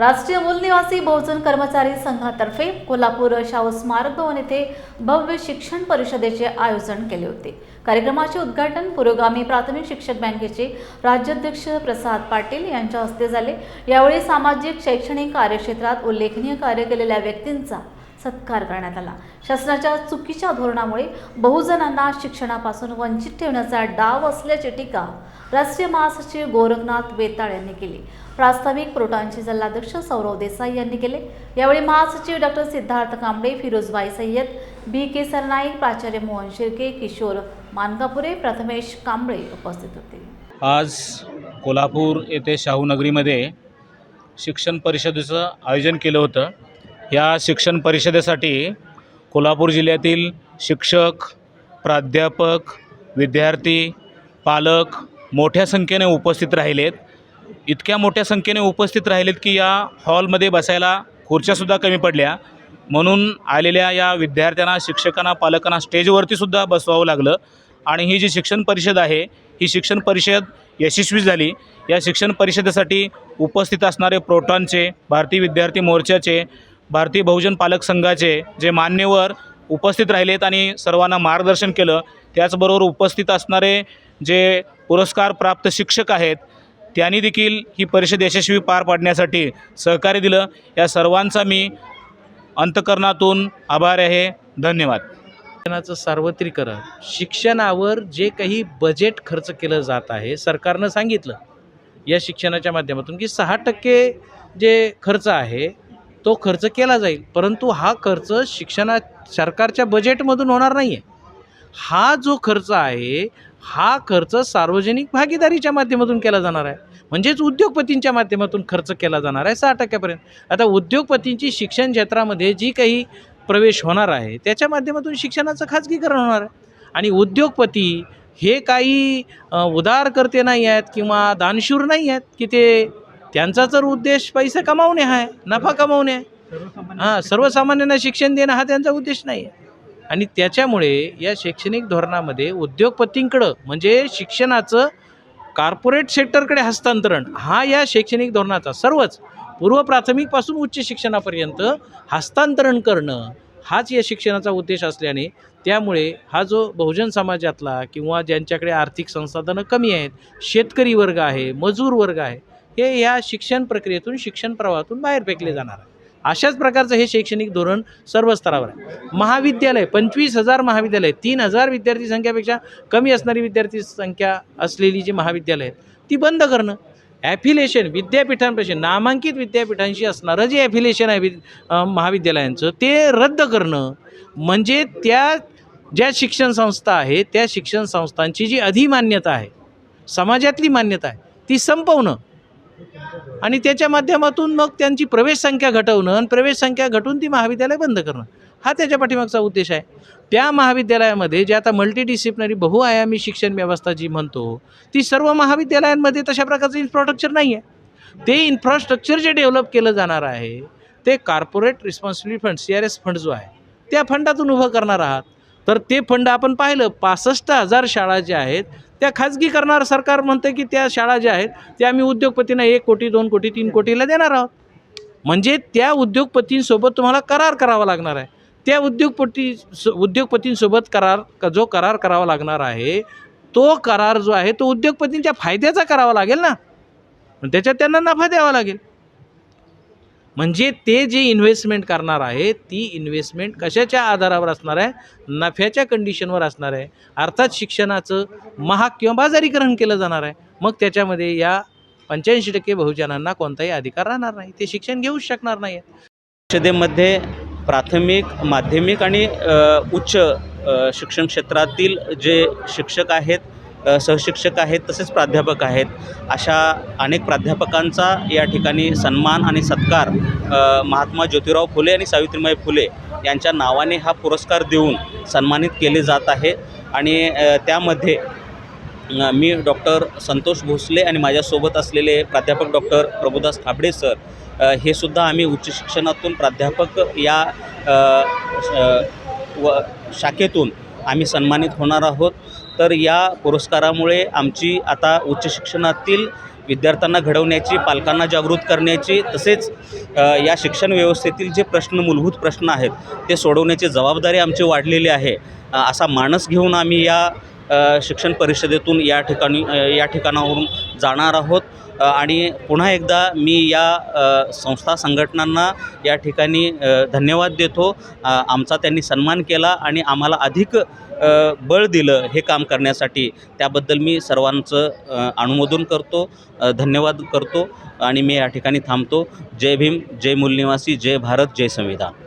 राष्ट्रीय मूलनिवासी बहुजन कर्मचारी संघातर्फे कोल्हापूर शाहू स्मारक भवन येथे भव्य शिक्षण परिषदेचे आयोजन केले होते. कार्यक्रमाचे उद्घाटन पुरोगामी प्राथमिक शिक्षक बँकेचे राज्याध्यक्ष प्रसाद पाटील यांच्या हस्ते झाले. यावेळी सामाजिक शैक्षणिक कार्यक्षेत्रात उल्लेखनीय कार्य केलेल्या व्यक्तींचा सत्कार करण्यात आला. शासनाच्या चुकीच्या धोरणामुळे बहुजनांना शिक्षणापासून वंचित ठेवण्याचा डाव असल्याची टीका राष्ट्रीय महासचिव गोरखनाथ वेताळ यांनी केली. प्रास्ताविक प्रोटॉनचे जिल्हाध्यक्ष सौरव देसाई यांनी केले. यावेळी महासचिव doctor Siddharth Kamble Firozbai Sayyad B K Sarnaik प्राचार्य मोहन शिर्के किशोर मानकापुरे प्रथमेश कांबळे उपस्थित होते. आज कोल्हापूर येथे शाहूनगरीमध्ये शिक्षण परिषदेचं आयोजन केलं होतं. या शिक्षण परिषदेसाठी कोल्हापूर जिल्ह्यातील शिक्षक प्राध्यापक विद्यार्थी पालक मोठ्या संख्येने उपस्थित राहिलेत. इतक्या मोठ्या संख्येने उपस्थित राहिलेत की या हॉलमध्ये बसायला खुर्च्यासुद्धा कमी पडल्या. म्हणून आलेल्या या विद्यार्थ्यांना शिक्षकांना पालकांना स्टेजवरतीसुद्धा बसवावं लागलं. आणि ही जी शिक्षण परिषद आहे ही शिक्षण परिषद यशस्वी झाली. या शिक्षण परिषदेसाठी उपस्थित असणारे प्रोटॉनचे भारतीय विद्यार्थी मोर्चाचे भारतीय बहुजन पालक संघाचे जे मान्यवर उपस्थित राहिलेत आणि सर्वांना मार्गदर्शन केलं त्याचबरोबर उपस्थित असणारे जे पुरस्कार प्राप्त शिक्षक आहेत त्यांनी देखील ही परिषद यशस्वी पार पाडण्यासाठी सहकार्य दिलं. या सर्वांचा मी अंतकरणातून आभार आहे. धन्यवाद. शिक्षणाचं सार्वत्रिकरण शिक्षणावर जे काही बजेट खर्च केलं जात आहे सरकारनं सांगितलं या शिक्षणाच्या माध्यमातून की सहा टक्के जे खर्च आहे तो खर्च केला जाईल. परंतु हा खर्च शिक्षणा सरकारच्या बजेटमधून होणार नाही आहे हा जो खर्च आहे हा खर्च सार्वजनिक भागीदारीच्या माध्यमातून केला जाणार आहे. म्हणजेच उद्योगपतींच्या माध्यमातून खर्च केला जाणार आहे सहा टक्क्यापर्यंत. आता उद्योगपतींची शिक्षण क्षेत्रामध्ये जी काही प्रवेश होणार आहे त्याच्या माध्यमातून शिक्षणाचं खाजगीकरण होणार आहे. आणि उद्योगपती हे काही उदारकर्ते नाही आहेत किंवा दानशूर नाही आहेत की ते त्यांचा जर उद्देश पैसे कमावणे आहे नफा कमावणे आहे. हां सर्वसामान्यांना शिक्षण देणं हा त्यांचा उद्देश नाही आहे. आणि त्याच्यामुळे या शैक्षणिक धोरणामध्ये उद्योगपतींकडं म्हणजे शिक्षणाचं कॉर्पोरेट सेक्टरकडे हस्तांतरण हा या शैक्षणिक धोरणाचा सर्वच पूर्व प्राथमिकपासून उच्च शिक्षणापर्यंत हस्तांतरण करणं हाच या शिक्षणाचा उद्देश असल्याने त्यामुळे हा जो बहुजन समाजातला किंवा ज्यांच्याकडे आर्थिक संसाधनं कमी आहेत शेतकरी वर्ग आहे मजूर वर्ग आहे हे या शिक्षण प्रक्रियेतून शिक्षण प्रवाहातून बाहेर फेकले जाणार आहे. अशाच प्रकारचं हे शैक्षणिक धोरण सर्व स्तरावर आहे. महाविद्यालय पंचवीस हजार महाविद्यालय तीन हजार विद्यार्थी संख्यापेक्षा कमी असणारी विद्यार्थी संख्या असलेली जी महाविद्यालय आहेत ती बंद करणं. ॲफिलेशन विद्यापीठांपाशी नामांकित विद्यापीठांशी असणारं जे ॲफिलेशन आहे वि महाविद्यालयांचं ते रद्द करणं. म्हणजे त्या ज्या शिक्षण संस्था आहे त्या शिक्षण संस्थांची जी अधिमान्यता आहे समाजातली मान्यता आहे ती संपवणं. आणि त्याच्या माध्यमातून मग त्यांची प्रवेश संख्या घटवणं आणि प्रवेश संख्या घटून ती महाविद्यालय बंद करणं हा त्याच्या पाठीमागचा उद्देश आहे. त्या महाविद्यालयामध्ये जे आता मल्टीडिसिप्लिनरी बहुआयामी शिक्षण व्यवस्था जी म्हणतो ती सर्व महाविद्यालयांमध्ये तशा प्रकारचं इन्फ्रास्ट्रक्चर नाही आहे ते इन्फ्रास्ट्रक्चर जे डेव्हलप केलं जाणार आहे ते corporate responsibility fund C R S fund जो आहे त्या फंडातून उभं करणार आहात. तर ते फंड आपण पाहिलं पासष्ट हजार शाळा ज्या आहेत त्या खाजगी करणार सरकार म्हणतं की त्या शाळा ज्या आहेत त्या आम्ही उद्योगपतींना एक कोटी दोन कोटी तीन कोटीला देणार आहोत. म्हणजे त्या उद्योगपतींसोबत तुम्हाला करार करावा लागणार आहे. त्या उद्योगपती उद्योगपतींसोबत करार क- जो करार करावा लागणार आहे तो करार जो आहे तो उद्योगपतींच्या फायद्याचा करावा लागेल ना? त्याच्यात त्यांना नफा द्यावा लागेल. म्हणजे ते जे इन्व्हेस्टमेंट करणार आहे ती इन्व्हेस्टमेंट कशाच्या आधारावर असणार आहे? नफ्याच्या कंडिशनवर असणार आहे. अर्थात शिक्षणाचं महाग किंवा बाजारीकरण केलं जाणार आहे. मग त्याच्यामध्ये या पंच्याऐंशी टक्के बहुजनांना कोणताही अधिकार राहणार नाही. ते शिक्षण घेऊच शकणार नाही. परिषदेमध्ये प्राथमिक माध्यमिक आणि उच्च शिक्षण क्षेत्रातील जे शिक्षक आहेत सहशिक्षक आहेत तसेच प्राध्यापक आहेत. अशा अनेक प्राध्यापकांचा या ठिकाणी सन्मान आणि सत्कार महात्मा ज्योतिराव फुले आणि सावित्रीबाई फुले यांच्या नावाने हा पुरस्कार देऊन सन्मानित केले जात आहे. आणि त्यामध्ये मी डॉक्टर संतोष भोसले आणि माझ्यासोबत असलेले प्राध्यापक डॉक्टर प्रभुदास खाबडे सर हे सुद्धा आम्ही उच्च शिक्षणातून प्राध्यापक या व शाखेतून आम्ही सन्मानित होणार आहोत. तर या पुरस्कारामुळे आमची आता उच्च शिक्षणातील विद्यार्थ्यांना घडवण्याची पालकांना जागृत करण्याची तसेच या शिक्षण व्यवस्थेतील जे प्रश्न मूलभूत प्रश्न आहेत ते सोडवण्याची जबाबदारी आमची वाढलेली आहे. असा मानस घेऊन आम्ही या शिक्षण परिषदेतून या ठिकाणी या ठिकाणावरून जाणार आहोत. आणि पुन्हा एकदा मी या संस्था संघटनांना या ठिकाणी धन्यवाद देतो. आमचा त्यांनी सन्मान केला आणि आम्हाला अधिक बळ दिलं हे काम करण्यासाठी. त्याबद्दल मी सर्वांचं अनुमोदन करतो धन्यवाद करतो आणि मी या ठिकाणी थांबतो. जय भीम जय मूलनिवासी जय भारत जय संविधान.